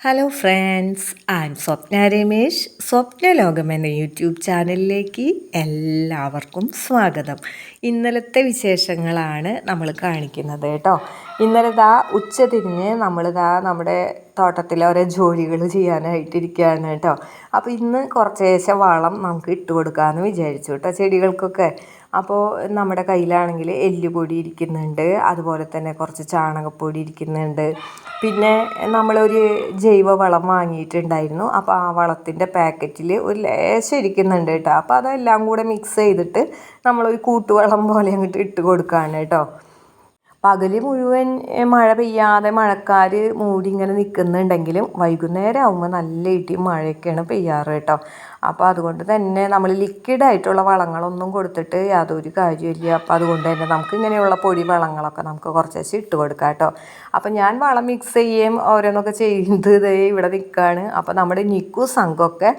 Hello friends I'm Swapna Ramesh Swapna Lokam എന്ന YouTube ചാനലിലേക്ക് എല്ലാവർക്കും സ്വാഗതം. ഇന്നലത്തെ വിശേഷങ്ങളാണ് നമ്മൾ കാണിക്കുന്നത് കേട്ടോ. ഇന്നലെ ദാ ഉച്ച തിരിഞ്ഞ് നമ്മൾ ദാ നമ്മുടെ തോട്ടത്തിലെ ഓരോ ജോലികൾ ചെയ്യാനായിട്ടിരിക്കുകയാണ് കേട്ടോ. അപ്പോൾ ഇന്ന് കുറച്ച് ശേഷം വളം നമുക്ക് ഇട്ട് കൊടുക്കാമെന്ന് വിചാരിച്ചു കേട്ടോ ചെടികൾക്കൊക്കെ. അപ്പോൾ നമ്മുടെ കയ്യിലാണെങ്കിൽ എല്ലുപൊടി ഇരിക്കുന്നുണ്ട് അതുപോലെ തന്നെ കുറച്ച് ചാണകപ്പൊടി ഇരിക്കുന്നുണ്ട്. പിന്നെ നമ്മളൊരു ജൈവ വളം വാങ്ങിയിട്ടുണ്ടായിരുന്നു. അപ്പോൾ ആ വളത്തിന്റെ പാക്കറ്റിൽ ഒരു ലേശം ഇരിക്കുന്നുണ്ട് കേട്ടോ. അപ്പോൾ അതെല്ലാം കൂടെ മിക്സ് ചെയ്തിട്ട് നമ്മളൊരു കൂട്ടുവളം പോലെ അങ്ങോട്ട് ഇട്ട് കൊടുക്കുകയാണ് കേട്ടോ. പകൽ മുഴുവൻ മഴ പെയ്യാതെ മഴക്കാർ മൂടി ഇങ്ങനെ നിൽക്കുന്നുണ്ടെങ്കിലും വൈകുന്നേരം ആകുമ്പോൾ നല്ല ഇടി മഴയൊക്കെയാണ് പെയ്യാറ് കേട്ടോ. അപ്പോൾ അതുകൊണ്ട് തന്നെ നമ്മൾ ലിക്വിഡ് ആയിട്ടുള്ള വളങ്ങളൊന്നും കൊടുത്തിട്ട് യാതൊരു കാര്യമില്ല അപ്പോൾ അതുകൊണ്ട് തന്നെ നമുക്ക് ഇങ്ങനെയുള്ള പൊടി വളങ്ങളൊക്കെ നമുക്ക് കുറച്ചേച്ച് ഇട്ട് കൊടുക്കാം കേട്ടോ. അപ്പോൾ ഞാൻ വളം മിക്സ് ചെയ്യുകയും ഓരോന്നൊക്കെ ചെയ്ത് ഇവിടെ നിൽക്കുകയാണ് അപ്പോൾ നമ്മുടെ നിക്കു സംഘമൊക്കെ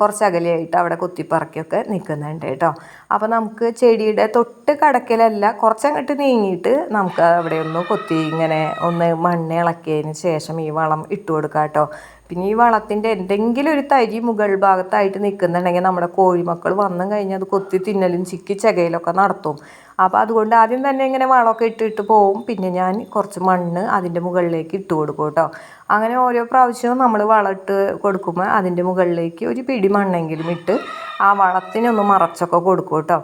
കുറച്ച് അകലെയായിട്ട് അവിടെ കുത്തിപ്പറക്കിയൊക്കെ നിൽക്കുന്നുണ്ട് കേട്ടോ. അപ്പോൾ നമുക്ക് ചെടിയുടെ തൊട്ട് കടക്കലല്ല കുറച്ചങ്ങോട്ട് നീങ്ങിയിട്ട് നമുക്ക് അവിടെ ഒന്ന് കൊത്തി ഇങ്ങനെ ഒന്ന് മണ്ണ് ഇളക്കിയതിന് ശേഷം ഈ വളം ഇട്ട് കൊടുക്കാം കേട്ടോ. പിന്നെ ഈ വളത്തിന്റെ എന്തെങ്കിലും ഒരു തരി മുകൾ ഭാഗത്തായിട്ട് നിൽക്കുന്നുണ്ടെങ്കിൽ നമ്മുടെ കോഴിമക്കൾ വന്നു കഴിഞ്ഞാൽ അത് കൊത്തി തിന്നലും ചിക്കി ചകയിലൊക്കെ നടത്തും. അപ്പോൾ അതുകൊണ്ട് ആദ്യം തന്നെ ഇങ്ങനെ വളമൊക്കെ ഇട്ടിട്ട് പോവും. പിന്നെ ഞാൻ കുറച്ച് മണ്ണ് അതിന്റെ മുകളിലേക്ക് ഇട്ട് കൊടുക്കും കേട്ടോ. അങ്ങനെ ഓരോ പ്രാവശ്യവും നമ്മൾ വളമിട്ട് കൊടുക്കുമ്പോൾ അതിന്റെ മുകളിലേക്ക് ഒരു പിടി മണ്ണെങ്കിലും ഇട്ട് ആ വളത്തിനൊന്ന് മറച്ചൊക്കെ കൊടുക്കും കേട്ടോ.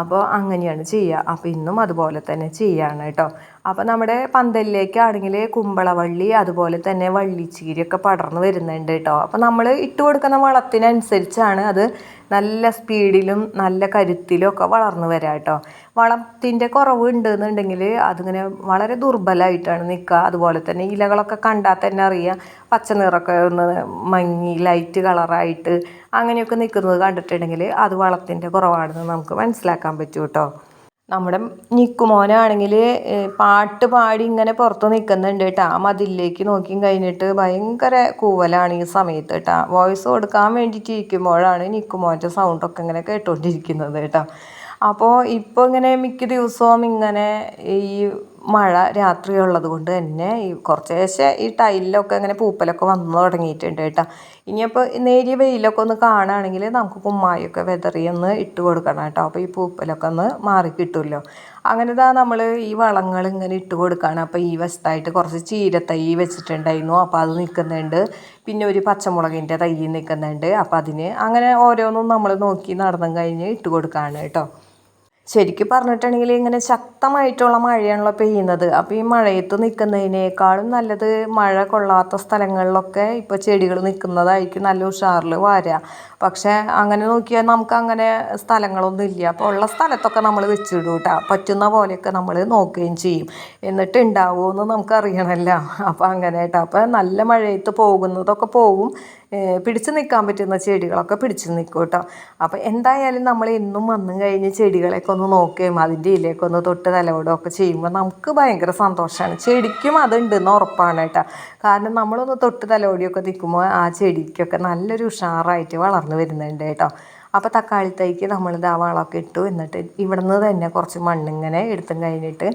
അപ്പോൾ അങ്ങനെയാണ് ചെയ്യുക അപ്പോൾ ഇന്നും അതുപോലെ തന്നെ ചെയ്യാണ് കേട്ടോ. അപ്പോൾ നമ്മുടെ പന്തലിലേക്കാണെങ്കിൽ കുമ്പളവള്ളി അതുപോലെ തന്നെ വള്ളിച്ചീരിയൊക്കെ പടർന്നു വരുന്നുണ്ട് കേട്ടോ അപ്പോൾ നമ്മൾ ഇട്ട് കൊടുക്കുന്ന വളത്തിനനുസരിച്ചാണ് അത് നല്ല സ്പീഡിലും നല്ല കരുത്തിലും ഒക്കെ വളർന്നു വരാം കേട്ടോ വളത്തിന്റെ കുറവ് ഉണ്ടെന്നുണ്ടെങ്കിൽ അതിങ്ങനെ വളരെ ദുർബലമായിട്ടാണ് നിൽക്കുക. അതുപോലെ തന്നെ ഇലകളൊക്കെ കണ്ടാൽ തന്നെ അറിയാം. പച്ച നിറമൊക്കെ ഒന്ന് മങ്ങി ലൈറ്റ് കളറായിട്ട് അങ്ങനെയൊക്കെ നിൽക്കുന്നത് കണ്ടിട്ടുണ്ടെങ്കിൽ അത് വളത്തിന്റെ കുറവാണെന്ന് നമുക്ക് മനസ്സിലാക്കാൻ പറ്റും കേട്ടോ നമ്മുടെ നിക്കുമോനാണെങ്കിൽ പാട്ട് പാടി ഇങ്ങനെ പുറത്ത് നിൽക്കുന്നുണ്ട് കേട്ടോ. ആ മതിലേക്ക് നോക്കിയും കഴിഞ്ഞിട്ട് ഭയങ്കര കൂവലാണ് ഈ സമയത്ത് കേട്ടോ. വോയിസ് കൊടുക്കാൻ വേണ്ടിയിട്ട് ഇരിക്കുമ്പോഴാണ് നിക്കുമോന്റെ സൗണ്ടൊക്കെ ഇങ്ങനെ കേട്ടുകൊണ്ടിരിക്കുന്നത് കേട്ടോ. അപ്പോൾ ഇപ്പോൾ ഇങ്ങനെ മിക്ക ദിവസവും ഇങ്ങനെ ഈ മഴ രാത്രി ഉള്ളത് കൊണ്ട് തന്നെ ഈ കുറച്ചേശ്ശെ ഈ ടൈലിലൊക്കെ ഇങ്ങനെ പൂപ്പലൊക്കെ വന്നു തുടങ്ങിയിട്ടുണ്ട് കേട്ടോ. ഇനിയിപ്പോൾ നേരിയ വെയിലൊക്കെ ഒന്ന് കാണുകയാണെങ്കിൽ നമുക്ക് കുമ്മായൊക്കെ വെതറി ഒന്ന് ഇട്ട് കൊടുക്കണം കേട്ടോ. അപ്പോൾ ഈ പൂപ്പലൊക്കെ ഒന്ന് മാറി കിട്ടുമല്ലോ. അങ്ങനെ ഇതാ നമ്മൾ ഈ വളങ്ങൾ ഇങ്ങനെ ഇട്ട് കൊടുക്കുകയാണ്. അപ്പോൾ ഈ വശത്തായിട്ട് കുറച്ച് ചീരത്തൈ വെച്ചിട്ടുണ്ടായിരുന്നു. അപ്പോൾ അത് നിൽക്കുന്നുണ്ട്. പിന്നെ ഒരു പച്ചമുളകിന്റെ തൈ നിൽക്കുന്നുണ്ട്. അപ്പോൾ അതിന് അങ്ങനെ ഓരോന്നും നമ്മൾ നോക്കി നടന്നും കഴിഞ്ഞ് ഇട്ട് കൊടുക്കുകയാണ് കേട്ടോ. ശരിക്കും പറഞ്ഞിട്ടുണ്ടെങ്കിൽ ഇങ്ങനെ ശക്തമായിട്ടുള്ള മഴയാണല്ലോ പെയ്യുന്നത്. അപ്പോൾ ഈ മഴയത്ത് നിൽക്കുന്നതിനേക്കാളും നല്ലത് മഴ കൊള്ളാത്ത സ്ഥലങ്ങളിലൊക്കെ ഇപ്പോൾ ചെടികൾ നിൽക്കുന്നതായിരിക്കും നല്ല ഉഷാറിൽ വരിക. പക്ഷേ അങ്ങനെ നോക്കിയാൽ നമുക്ക് അങ്ങനെ സ്ഥലങ്ങളൊന്നും ഇല്ല. അപ്പോൾ ഉള്ള സ്ഥലത്തൊക്കെ നമ്മൾ വെച്ചിടും കേട്ടോ. പറ്റുന്ന പോലെയൊക്കെ നമ്മൾ നോക്കുകയും ചെയ്യും. എന്നിട്ട് ഉണ്ടാവുമോ എന്ന് നമുക്കറിയണമല്ലോ അപ്പോൾ അങ്ങനെ കേട്ടോ. അപ്പോൾ നല്ല മഴയത്ത് പോകുന്നതൊക്കെ പോകും പിടിച്ചു നിൽക്കാൻ പറ്റുന്ന ചെടികളൊക്കെ പിടിച്ചു നിൽക്കും കേട്ടോ. അപ്പോൾ എന്തായാലും നമ്മൾ എന്നും വന്നു കഴിഞ്ഞ് ചെടികളെയൊക്കെ ഒന്ന് നോക്കുകയും അതിന്റെ ഇലയൊക്കെ ഒന്ന് തൊട്ട് തലവിടുകയൊക്കെ ചെയ്യുമ്പോൾ നമുക്ക് ഭയങ്കര സന്തോഷമാണ്. ചെടിക്കും അതുണ്ടെന്ന് ഉറപ്പാണ് കേട്ടോ. കാരണം നമ്മളൊന്ന് തൊട്ട് തലവടിയൊക്കെ നിൽക്കുമ്പോൾ ആ ചെടിക്കൊക്കെ നല്ലൊരു ഉഷാറായിട്ട് വളർന്നു വരുന്നുണ്ട് കേട്ടോ. അപ്പോൾ തക്കാളി തൈക്ക് നമ്മളിത് ആ വളമൊക്കെ ഇട്ടു. എന്നിട്ട് ഇവിടെ നിന്ന് തന്നെ കുറച്ച് മണ്ണിങ്ങനെ എടുത്തും കഴിഞ്ഞിട്ട്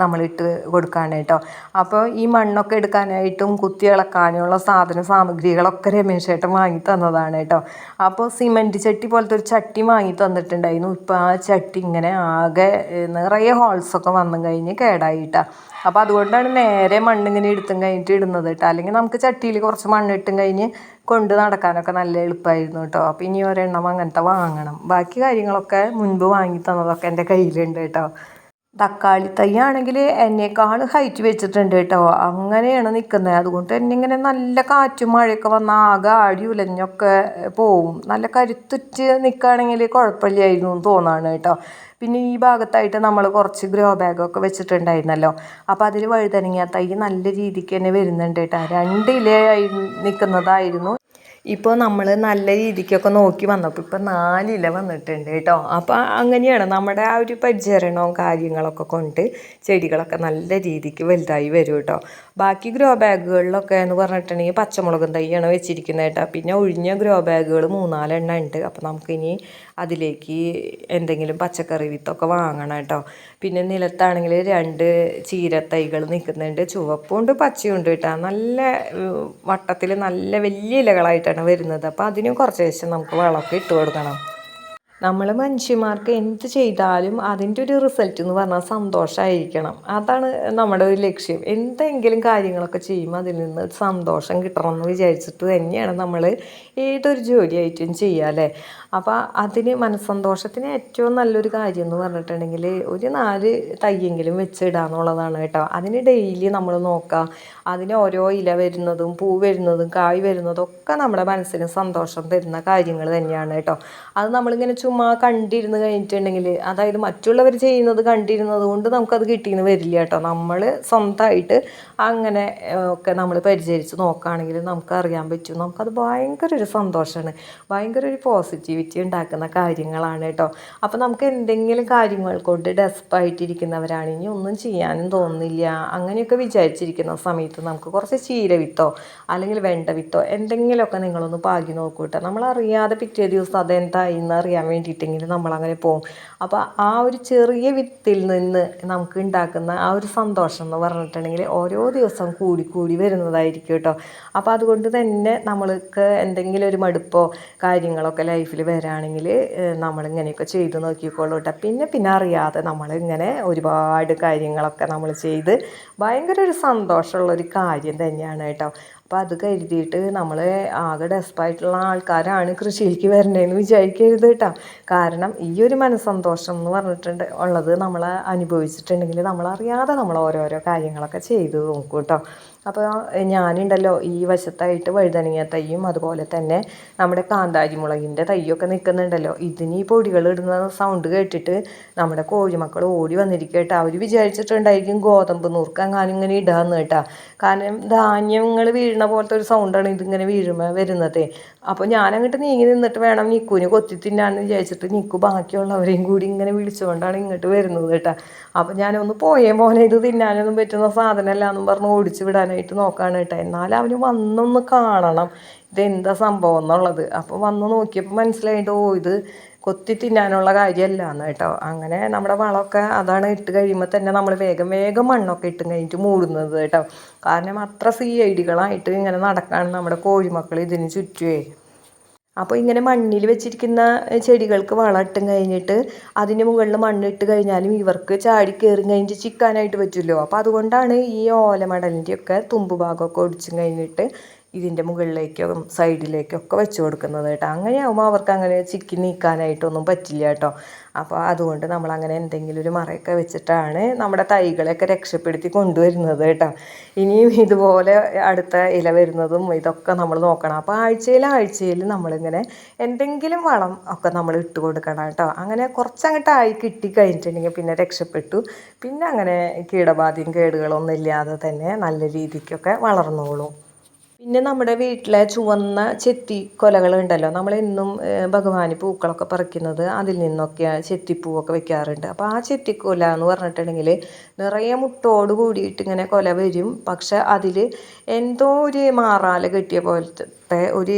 നമ്മളിട്ട് കൊടുക്കുകയാണ് കേട്ടോ. അപ്പോൾ ഈ മണ്ണൊക്കെ എടുക്കാനായിട്ടും കുത്തി ഇളക്കാനുള്ള സാധന സാമഗ്രികളൊക്കെ രമേശ് ചേട്ടൻ വാങ്ങി തന്നതാണ് കേട്ടോ. അപ്പോൾ സിമന്റ് ചട്ടി പോലത്തെ ഒരു ചട്ടി വാങ്ങി തന്നിട്ടുണ്ടായിരുന്നു. ഇപ്പോൾ ആ ചട്ടി ഇങ്ങനെ ആകെ നിറയെ ഹോൾസൊക്കെ വന്നു കഴിഞ്ഞ് കേടായിട്ടാണ് അപ്പോൾ അതുകൊണ്ടാണ് നേരെ മണ്ണിങ്ങനെ എടുത്തും കഴിഞ്ഞിട്ട് ഇടുന്നത് കേട്ടോ. അല്ലെങ്കിൽ നമുക്ക് ചട്ടിയിൽ കുറച്ച് മണ്ണിട്ടും കഴിഞ്ഞ് കൊണ്ട് നടക്കാനൊക്കെ നല്ല എളുപ്പമായിരുന്നു കേട്ടോ. അപ്പോൾ ഇനി ഒരെണ്ണം അങ്ങനത്തെ വാങ്ങണം. ബാക്കി കാര്യങ്ങളൊക്കെ മുൻപ് വാങ്ങി തന്നതൊക്കെ എന്റെ കയ്യിലുണ്ട് കേട്ടോ. തക്കാളി തൈയാണെങ്കിൽ എന്നെക്കാളും ഹൈറ്റ് വെച്ചിട്ടുണ്ട് കേട്ടോ. അങ്ങനെയാണ് നിൽക്കുന്നത്. അതുകൊണ്ട് തന്നെ ഇങ്ങനെ നല്ല കാറ്റും മഴയൊക്കെ വന്നാൽ ആകെ ആടി ഉലഞ്ഞൊക്കെ പോവും. നല്ല കരുത്തുറ്റ് നിൽക്കുകയാണെങ്കിൽ കുഴപ്പമില്ലായിരുന്നു എന്ന് തോന്നാണ് കേട്ടോ. പിന്നെ ഈ ഭാഗത്തായിട്ട് നമ്മൾ കുറച്ച് ഗ്രോ ബാഗൊക്കെ വെച്ചിട്ടുണ്ടായിരുന്നല്ലോ. അപ്പോൾ അതിൽ വഴുതനങ്ങ തൈ നല്ല രീതിക്ക് തന്നെ വരുന്നുണ്ട് കേട്ടോ. രണ്ട് ഇലയായി നിൽക്കുന്നതായിരുന്നു. ഇപ്പോൾ നമ്മൾ നല്ല രീതിക്കൊക്കെ നോക്കി വന്നപ്പോൾ ഇപ്പോൾ നാലില വന്നിട്ടുണ്ട് കേട്ടോ. അപ്പോൾ അങ്ങനെയാണ് നമ്മുടെ ആ ഒരു പരിചരണവും കാര്യങ്ങളൊക്കെ കൊണ്ട് ചെടികളൊക്കെ നല്ല രീതിക്ക് വലുതായി വരും കേട്ടോ. ബാക്കി ഗ്രോ ബാഗുകളിലൊക്കെ എന്ന് പറഞ്ഞിട്ടുണ്ടെങ്കിൽ പച്ചമുളകും തൈയാണ് വെച്ചിരിക്കുന്നത് കേട്ടോ. പിന്നെ ഒഴിഞ്ഞ ഗ്രോ ബാഗുകൾ മൂന്നാലെണ്ണം ഉണ്ട്. അപ്പോൾ നമുക്കിനി അതിലേക്ക് എന്തെങ്കിലും പച്ചക്കറി വിത്തൊക്കെ വാങ്ങണം കേട്ടോ. പിന്നെ നിലത്താണെങ്കിൽ രണ്ട് ചീരത്തൈകൾ നിൽക്കുന്നുണ്ട്. ചുവപ്പുണ്ട് പച്ചയുണ്ട് കേട്ടോ. നല്ല വട്ടത്തിൽ നല്ല വലിയ ഇലകളായിട്ടാണ് വരുന്നത്. അപ്പോൾ അതിനും കുറച്ച് നമുക്ക് വളമൊക്കെ ഇട്ട് കൊടുക്കണം. നമ്മൾ മനുഷ്യന്മാർക്ക് എന്ത് ചെയ്താലും അതിന്റെ ഒരു റിസൾട്ട് എന്ന് പറഞ്ഞാൽ സന്തോഷമായിരിക്കണം അതാണ് നമ്മുടെ ഒരു ലക്ഷ്യം. എന്തെങ്കിലും കാര്യങ്ങളൊക്കെ ചെയ്യുമ്പോൾ അതിൽ നിന്ന് സന്തോഷം കിട്ടണം എന്ന് വിചാരിച്ചിട്ട് തന്നെയാണ് നമ്മൾ ഏതൊരു ജോലിയായിട്ടും ചെയ്യുക അല്ലേ? അപ്പോൾ അതിന് മനസ്സന്തോഷത്തിന് ഏറ്റവും നല്ലൊരു കാര്യം എന്ന് പറഞ്ഞിട്ടുണ്ടെങ്കിൽ ഒരു നാല് തയ്യെങ്കിലും വെച്ചിടുക എന്നുള്ളതാണ് കേട്ടോ. അതിന് ഡെയിലി നമ്മൾ നോക്കുക അതിന് ഓരോ ഇല വരുന്നതും പൂ വരുന്നതും കായ് വരുന്നതും ഒക്കെ നമ്മുടെ മനസ്സിന് സന്തോഷം തരുന്ന കാര്യങ്ങൾ തന്നെയാണ് കേട്ടോ. അത് നമ്മളിങ്ങനെ ചുമ്മാ കണ്ടിരുന്ന് കഴിഞ്ഞിട്ടുണ്ടെങ്കിൽ അതായത് മറ്റുള്ളവർ ചെയ്യുന്നത് കണ്ടിരുന്നത് കൊണ്ട് നമുക്കത് കിട്ടിയെന്ന് വരില്ല കേട്ടോ. നമ്മൾ സ്വന്തമായിട്ട് അങ്ങനെ ഒക്കെ നമ്മൾ പരിചരിച്ച് നോക്കുകയാണെങ്കിൽ നമുക്കറിയാൻ പറ്റും. നമുക്കത് ഭയങ്കര ഒരു സന്തോഷമാണ് ഭയങ്കര ഒരു പോസിറ്റിവിറ്റി ഉണ്ടാക്കുന്ന കാര്യങ്ങളാണ് കേട്ടോ. അപ്പോൾ നമുക്ക് എന്തെങ്കിലും കാര്യങ്ങൾ കൊണ്ട് ഡെസ്പായിട്ടിരിക്കുന്നവരാണെങ്കിൽ ഒന്നും ചെയ്യാനും തോന്നുന്നില്ല. അങ്ങനെയൊക്കെ വിചാരിച്ചിരിക്കുന്ന സമയത്ത് നമുക്ക് കുറച്ച് ചീര വിത്തോ അല്ലെങ്കിൽ വെണ്ട വിത്തോ എന്തെങ്കിലുമൊക്കെ നിങ്ങളൊന്ന് പാകി നോക്കൂട്ടോ നമ്മളറിയാതെ പിറ്റേ ദിവസം അതെന്തായി എന്ന് അറിയാൻ വേണ്ടിയിട്ടെങ്കിൽ നമ്മളങ്ങനെ പോകും അപ്പോൾ ആ ഒരു ചെറിയ വിത്തിൽ നിന്ന് നമുക്ക് ഉണ്ടാക്കുന്ന ആ ഒരു സന്തോഷം എന്ന് പറഞ്ഞിട്ടുണ്ടെങ്കിൽ ഓരോ ദിവസം കൂടി കൂടി വരുന്നതായിരിക്കും കേട്ടോ. അപ്പോൾ അതുകൊണ്ട് തന്നെ നമ്മൾക്ക് എന്തെങ്കിലും ഒരു മടുപ്പോ കാര്യങ്ങളൊക്കെ ലൈഫിൽ വരാണെങ്കിൽ നമ്മളിങ്ങനെയൊക്കെ ചെയ്ത് നോക്കിക്കോളൂ കേട്ടോ. പിന്നെ പിന്നെ അറിയാതെ നമ്മളിങ്ങനെ ഒരുപാട് കാര്യങ്ങളൊക്കെ നമ്മൾ ചെയ്ത് ഭയങ്കര ഒരു സന്തോഷമുള്ള ഒരു കാര്യം തന്നെയാണ് കേട്ടോ. അപ്പോൾ അത് കരുതിയിട്ട് നമ്മൾ ആകെ ഡെസ്പായിട്ടുള്ള ആൾക്കാരാണ് കൃഷിയിലേക്ക് വരേണ്ടതെന്ന് വിചാരിക്കരുത് കേട്ടോ കാരണം ഈ ഒരു മനസ്സന്തോഷം എന്ന് പറഞ്ഞിട്ടുണ്ട് ഉള്ളത് നമ്മൾ അനുഭവിച്ചിട്ടുണ്ടെങ്കിൽ നമ്മളറിയാതെ നമ്മൾ ഓരോരോ കാര്യങ്ങളൊക്കെ ചെയ്ത് നോക്കും കേട്ടോ അപ്പോൾ ഞാനുണ്ടല്ലോ ഈ വശത്തായിട്ട് വഴുതനങ്ങ തൈയും അതുപോലെ തന്നെ നമ്മുടെ കാന്താരി മുളകിന്റെ തൈയൊക്കെ നിൽക്കുന്നുണ്ടല്ലോ. ഇതിന് ഈ പൊടികൾ ഇടുന്ന സൗണ്ട് കേട്ടിട്ട് നമ്മുടെ കോഴിമക്കൾ ഓടി വന്നിരിക്കുക കേട്ടോ. അവർ വിചാരിച്ചിട്ടുണ്ടായിരിക്കും ഗോതമ്പ് നൂർക്ക് അങ്ങനെ ഇങ്ങനെ ഇടാന്ന് കേട്ടോ. കാരണം ധാന്യങ്ങൾ വീഴുന്ന പോലത്തെ ഒരു സൗണ്ടാണ് ഇതിങ്ങനെ വീഴുമ്പോൾ വരുന്നത്. അപ്പോൾ ഞാനങ്ങോട്ട് നീങ്ങി നിന്നിട്ട് വേണം നിക്കുവിന് കൊത്തി തിന്നാന്ന് വിചാരിച്ചിട്ട് നിക്കു. ബാക്കിയുള്ളവരെയും കൂടി ഇങ്ങനെ വിളിച്ചുകൊണ്ടാണ് ഇങ്ങോട്ട് വരുന്നത് കേട്ടോ. അപ്പോൾ ഞാനൊന്ന് പോയേ മോനെ ഇത് തിന്നാനൊന്നും പറ്റുന്ന സാധനമല്ല എന്നും പറഞ്ഞ് ഓടിച്ച് വിടാനായിട്ട് നോക്കാണ് കേട്ടോ. എന്നാലും അവന് വന്നൊന്ന് കാണണം. ഇതെന്താ സംഭവം എന്നുള്ളത്. അപ്പോൾ വന്ന് നോക്കിയപ്പോൾ മനസ്സിലായിട്ട് ഓ ഇത് കൊത്തി തിന്നാനുള്ള കാര്യമല്ല എന്ന് കേട്ടോ. അങ്ങനെ നമ്മുടെ വളമൊക്കെ അതാണ് ഇട്ട് കഴിയുമ്പോൾ തന്നെ നമ്മൾ വേഗം വേഗം മണ്ണൊക്കെ ഇട്ട് കഴിഞ്ഞിട്ട് മൂടുന്നത് കേട്ടോ. കാരണം അത്ര സി ഐ ഡികളായിട്ട് ഇങ്ങനെ നടക്കാണ് നമ്മുടെ കോഴിമക്കൾ ഇതിന് ചുറ്റുമേ അപ്പോൾ ഇങ്ങനെ മണ്ണിൽ വെച്ചിരിക്കുന്ന ചെടികൾക്ക് വളമിട്ടും കഴിഞ്ഞിട്ട് അതിന് മുകളിൽ മണ്ണിട്ട് കഴിഞ്ഞാലും ഇവർക്ക് ചാടി കയറി കഴിഞ്ഞിട്ട് ചിക്കാനായിട്ട് പറ്റുമല്ലോ അപ്പോൾ അതുകൊണ്ടാണ് ഈ ഓലമടലിന്റെയൊക്കെ തുമ്പ് ഭാഗമൊക്കെ ഒടിച്ചും കഴിഞ്ഞിട്ട് ഇതിന്റെ മുകളിലേക്കും സൈഡിലേക്കൊക്കെ വെച്ച് കൊടുക്കുന്നത് കേട്ടോ. അങ്ങനെയാകുമ്പോൾ അവർക്ക് അങ്ങനെ ചിക്കി നീക്കാനായിട്ടൊന്നും പറ്റില്ല കേട്ടോ. അപ്പോൾ അതുകൊണ്ട് നമ്മൾ അങ്ങനെ എന്തെങ്കിലും ഒരു മറയൊക്കെ വെച്ചിട്ടാണ് നമ്മുടെ തൈകളെയൊക്കെ രക്ഷപ്പെടുത്തി കൊണ്ടുവരുന്നത് കേട്ടോ. ഇനിയും ഇതുപോലെ അടുത്ത ഇല വരുന്നതും ഇതൊക്കെ നമ്മൾ നോക്കണം. അപ്പോൾ ആഴ്ചയിൽ ആഴ്ചയിൽ നമ്മളിങ്ങനെ എന്തെങ്കിലും വളം ഒക്കെ നമ്മൾ ഇട്ട് കൊടുക്കണം കേട്ടോ. അങ്ങനെ കുറച്ചങ്ങോട്ടായി കിട്ടി കഴിഞ്ഞിട്ടുണ്ടെങ്കിൽ പിന്നെ രക്ഷപ്പെട്ടു. പിന്നെ അങ്ങനെ കീടബാധയും കേടുകളൊന്നും ഇല്ലാതെ തന്നെ നല്ല രീതിക്കൊക്കെ വളർന്നോളും. പിന്നെ നമ്മുടെ വീട്ടിലെ ചുവന്ന ചെത്തി കൊലകളുണ്ടല്ലോ നമ്മൾ എന്നും ഭഗവാന് പൂക്കളൊക്കെ പറിക്കുന്നത് അതിൽ നിന്നൊക്കെ ചെത്തിപ്പൂവൊക്കെ വെക്കാറുണ്ട്. അപ്പോൾ ആ ചെത്തിക്കൊല എന്ന് പറഞ്ഞിട്ടുണ്ടെങ്കിൽ നിറയെ മുട്ടോട് കൂടിയിട്ട് ഇങ്ങനെ കൊല വരും. പക്ഷെ അതിൽ എന്തോ ഒരു മാറാല കെട്ടിയ പോലത്തെ ഒരു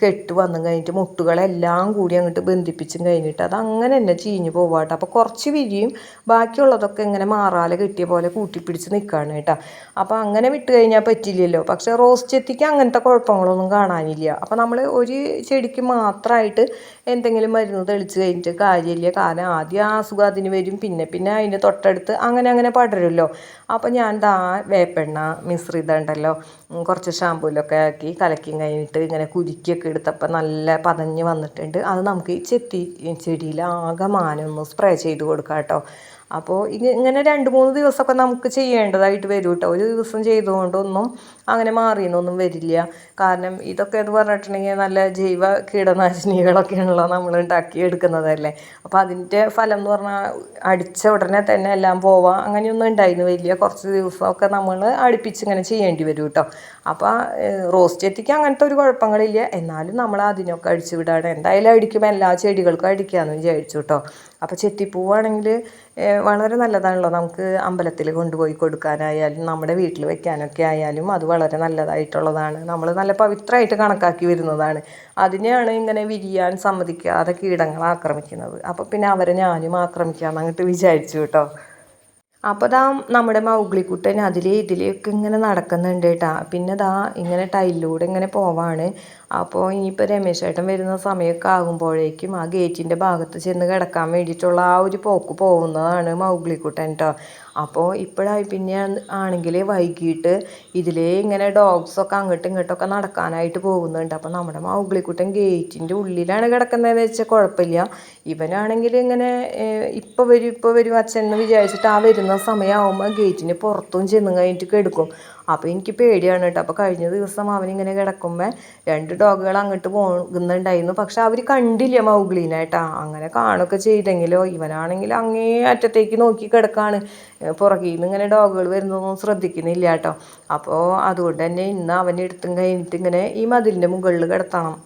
കെട്ട് വന്നു കഴിഞ്ഞിട്ട് മുട്ടുകളെല്ലാം കൂടി അങ്ങോട്ട് ബന്ധിപ്പിച്ചും കഴിഞ്ഞിട്ട് അത് അങ്ങനെ തന്നെ ചീഞ്ഞു പോവാട്ടോ. അപ്പോൾ കുറച്ച് വിരിയും ബാക്കിയുള്ളതൊക്കെ ഇങ്ങനെ മാറാല കിട്ടിയ പോലെ കൂട്ടിപ്പിടിച്ച് നിൽക്കുകയാണ് കേട്ടോ. അപ്പോൾ അങ്ങനെ വിട്ട് കഴിഞ്ഞാൽ പറ്റില്ലല്ലോ. പക്ഷേ റോസ് ചെത്തിക്ക് അങ്ങനത്തെ കുഴപ്പങ്ങളൊന്നും കാണാനില്ല. അപ്പോൾ നമ്മൾ ഒരു ചെടിക്ക് മാത്രമായിട്ട് എന്തെങ്കിലും മരുന്ന് തെളിച്ച് കഴിഞ്ഞിട്ട് കാര്യമില്ല. കാരണം ആദ്യം ആ അസുഖം അതിന് വരും. പിന്നെ പിന്നെ അതിന്റെ തൊട്ടടുത്ത് അങ്ങനെ അങ്ങനെ പടരുമല്ലോ. അപ്പോൾ ഞാൻ ദാ വേപ്പെണ്ണ മിശ്രിതം ഉണ്ടല്ലോ. കുറച്ച് ഷാമ്പൂലൊക്കെ ആക്കി കലക്കി കഴിഞ്ഞിട്ട് ഇങ്ങനെ കുരുക്കിയൊക്കെ എടുത്തപ്പോൾ നല്ല പതഞ്ഞ് വന്നിട്ടുണ്ട്. അത് നമുക്ക് ഈ ചെത്തി ചെടിയിൽ ആകെ മാനൊന്ന് സ്പ്രേ ചെയ്ത് കൊടുക്കാം കേട്ടോ അപ്പോൾ ഇങ്ങനെ രണ്ട് മൂന്ന് ദിവസമൊക്കെ നമുക്ക് ചെയ്യേണ്ടതായിട്ട് വരും കേട്ടോ ഒരു ദിവസം ചെയ്തുകൊണ്ടൊന്നും അങ്ങനെ മാറിയെന്നൊന്നും വരില്ല. കാരണം ഇതൊക്കെ എന്ന് പറഞ്ഞിട്ടുണ്ടെങ്കിൽ നല്ല ജൈവ കീടനാശിനികളൊക്കെയാണല്ലോ നമ്മൾ ഉണ്ടാക്കി എടുക്കുന്നതല്ലേ. അപ്പോൾ അതിന്റെ ഫലം എന്ന് പറഞ്ഞാൽ അടിച്ച ഉടനെ തന്നെ എല്ലാം പോവാം. അങ്ങനെയൊന്നും ഉണ്ടായിരുന്നു വലിയ കുറച്ച് ദിവസമൊക്കെ നമ്മൾ അടുപ്പിച്ച് ഇങ്ങനെ ചെയ്യേണ്ടി വരും കേട്ടോ അപ്പോൾ റോസ്റ്റ് ചെത്തിക്ക് അങ്ങനത്തെ ഒരു കുഴപ്പങ്ങളില്ല. എന്നാലും നമ്മൾ അതിനൊക്കെ അടിച്ചു വിടാണ്. എന്തായാലും അടിക്കുമ്പോൾ എല്ലാ ചെടികൾക്കും അടിക്കാമെന്ന് വിചാരിച്ചു കേട്ടോ അപ്പോൾ ചെത്തിപ്പൂവാണെങ്കിൽ വളരെ നല്ലതാണല്ലോ നമുക്ക് അമ്പലത്തിൽ കൊണ്ടുപോയി കൊടുക്കാനായാലും നമ്മുടെ വീട്ടിൽ വെക്കാനൊക്കെ ആയാലും അത് വളരെ നല്ലതായിട്ടുള്ളതാണ്. നമ്മൾ നല്ല പവിത്രമായിട്ട് കണക്കാക്കി വരുന്നതാണ്. അതിനെയാണ് ഇങ്ങനെ വിരിയാൻ സമ്മതിക്കാതെ കീടങ്ങൾ ആക്രമിക്കുന്നത്. അപ്പോൾ പിന്നെ അവരെ ഞാനും ആക്രമിക്കാമെന്ന് അങ്ങോട്ട് വിചാരിച്ചു കേട്ടോ. അപ്പോൾ ദാ നമ്മുടെ മൗഗ്ലിക്കുട്ടൻ അതിലേ ഇതിലെയൊക്കെ ഇങ്ങനെ നടക്കുന്നുണ്ട് കേട്ടാ. പിന്നെ ദാ ഇങ്ങനെ ടൈലിലൂടെ ഇങ്ങനെ പോവാണ്. അപ്പോൾ ഇനിയിപ്പോൾ രമേശ് ചേട്ടൻ വരുന്ന സമയമൊക്കെ ആകുമ്പോഴേക്കും ആ ഗേറ്റിന്റെ ഭാഗത്ത് ചെന്ന് കിടക്കാൻ വേണ്ടിയിട്ടുള്ള ആ ഒരു പോക്ക് പോകുന്നതാണ് മൗഗ്ലിക്കുട്ടൻ കേട്ടോ അപ്പോൾ ഇപ്പോഴായി പിന്നെ ആണെങ്കിൽ വൈകിട്ട് ഇതിലേ ഇങ്ങനെ ഡോഗ്സൊക്കെ അങ്ങോട്ടും ഇങ്ങോട്ടൊക്കെ നടക്കാനായിട്ട് പോകുന്നുണ്ട്. അപ്പോൾ നമ്മുടെ മൗഗ്ലിക്കുട്ടൻ ഗേറ്റിന്റെ ഉള്ളിലാണ് കിടക്കുന്നതെന്ന് വെച്ചാൽ കുഴപ്പമില്ല. ഇവനാണെങ്കിൽ ഇങ്ങനെ ഇപ്പോൾ വരും ഇപ്പോൾ വരും അച്ഛൻ എന്ന് വിചാരിച്ചിട്ട് ആ വരുന്ന സമയമാകുമ്പോൾ ഗേറ്റിന് പുറത്തും ചെന്ന് കഴിഞ്ഞിട്ട് കിടക്കും. അപ്പോൾ എനിക്ക് പേടിയാണ് കേട്ടോ. അപ്പോൾ കഴിഞ്ഞ ദിവസം അവനിങ്ങനെ കിടക്കുമ്പോൾ രണ്ട് ഡോഗുകൾ അങ്ങോട്ട് പോകുന്നുണ്ടായിരുന്നു. പക്ഷെ അവർ കണ്ടില്ല മൗഗ്ലീനായിട്ടാ. അങ്ങനെ കാണുകയൊക്കെ ചെയ്തെങ്കിലോ ഇവനാണെങ്കിൽ അങ്ങേ അറ്റത്തേക്ക് നോക്കി കിടക്കാണ്. പുറകിൽ നിന്ന് ഇങ്ങനെ ഡോഗുകൾ വരുന്നതൊന്നും ശ്രദ്ധിക്കുന്നില്ല കേട്ടോ. അപ്പോൾ അതുകൊണ്ട് തന്നെ ഇന്ന് അവനെ എടുത്തും കഴിഞ്ഞിട്ട് ഇങ്ങനെ ഈ മതിലിന്റെ മുകളിൽ കിടത്തണം.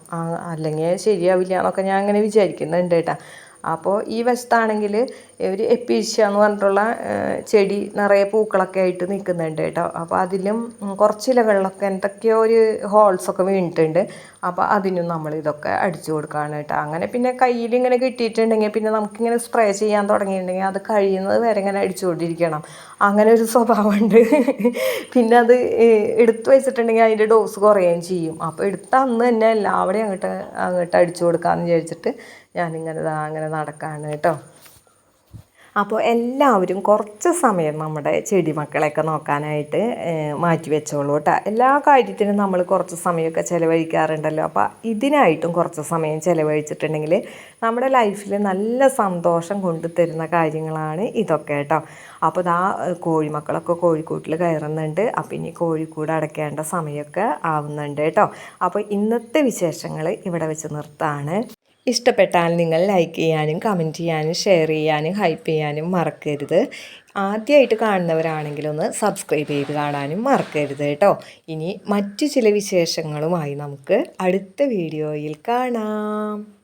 അല്ലെങ്കിൽ ശരിയാവില്ല എന്നൊക്കെ ഞാൻ അങ്ങനെ വിചാരിക്കുന്നുണ്ട് കേട്ടോ. അപ്പോൾ ഈ വശത്താണെങ്കിൽ ഒരു എപ്പീഷ്യ എന്ന് പറഞ്ഞിട്ടുള്ള ചെടി നിറയെ പൂക്കളൊക്കെ ആയിട്ട് നിൽക്കുന്നുണ്ട് കേട്ടോ. അപ്പോൾ അതിലും കുറച്ച് ഇലകളിലൊക്കെ എന്തൊക്കെയോ ഒരു ഹോൾസൊക്കെ വീണിട്ടുണ്ട്. അപ്പോൾ അതിനും നമ്മൾ ഇതൊക്കെ അടിച്ചു കൊടുക്കുകയാണ് കേട്ടോ. അങ്ങനെ പിന്നെ കയ്യിൽ ഇങ്ങനെ കിട്ടിയിട്ടുണ്ടെങ്കിൽ പിന്നെ നമുക്കിങ്ങനെ സ്പ്രേ ചെയ്യാൻ തുടങ്ങിയിട്ടുണ്ടെങ്കിൽ അത് കഴിയുന്നത് വരെ ഇങ്ങനെ അടിച്ചുകൊണ്ടിരിക്കണം അങ്ങനെ ഒരു സ്വഭാവമുണ്ട്. പിന്നെ അത് എടുത്തു വെച്ചിട്ടുണ്ടെങ്കിൽ അതിന്റെ ഡോസ് കുറയുകയും ചെയ്യും. അപ്പോൾ എടുത്ത അന്ന് തന്നെ എല്ലാവിടെയും അങ്ങോട്ട് അങ്ങോട്ട് അടിച്ചു കൊടുക്കാമെന്ന് വിചാരിച്ചിട്ട് ഞാനിങ്ങനെ അങ്ങനെ നടക്കാണ് കേട്ടോ. അപ്പോൾ എല്ലാവരും കുറച്ച് സമയം നമ്മുടെ ചെടി മക്കളെയൊക്കെ നോക്കാനായിട്ട് മാറ്റി വെച്ചോളൂ കേട്ടോ. എല്ലാ കാര്യത്തിനും നമ്മൾ കുറച്ച് സമയമൊക്കെ ചിലവഴിക്കാറുണ്ടല്ലോ. അപ്പോൾ ഇതിനായിട്ടും കുറച്ച് സമയം ചിലവഴിച്ചിട്ടുണ്ടെങ്കിൽ നമ്മുടെ ലൈഫിൽ നല്ല സന്തോഷം കൊണ്ടുതരുന്ന കാര്യങ്ങളാണ് ഇതൊക്കെ കേട്ടോ. അപ്പോൾ ഇതാ കോഴിമക്കളൊക്കെ കോഴിക്കൂട്ടിൽ കയറുന്നുണ്ട്. അപ്പം ഇനി കോഴിക്കൂട് അടയ്ക്കേണ്ട സമയമൊക്കെ ആവുന്നുണ്ട് കേട്ടോ. അപ്പോൾ ഇന്നത്തെ വിശേഷങ്ങൾ ഇവിടെ വെച്ച് നിർത്താണ്. ഇഷ്ടപ്പെട്ടാൽ നിങ്ങൾ ലൈക്ക് ചെയ്യാനും കമന്റ് ചെയ്യാനും ഷെയർ ചെയ്യാനും ഹൈപ്പ് ചെയ്യാനും മറക്കരുത്. ആദ്യമായിട്ട് കാണുന്നവരാണെങ്കിൽ ഒന്ന് സബ്സ്ക്രൈബ് ചെയ്ത് കാണാനും മറക്കരുത് കേട്ടോ. ഇനി മറ്റു ചില വിശേഷങ്ങളുമായി നമുക്ക് അടുത്ത വീഡിയോയിൽ കാണാം.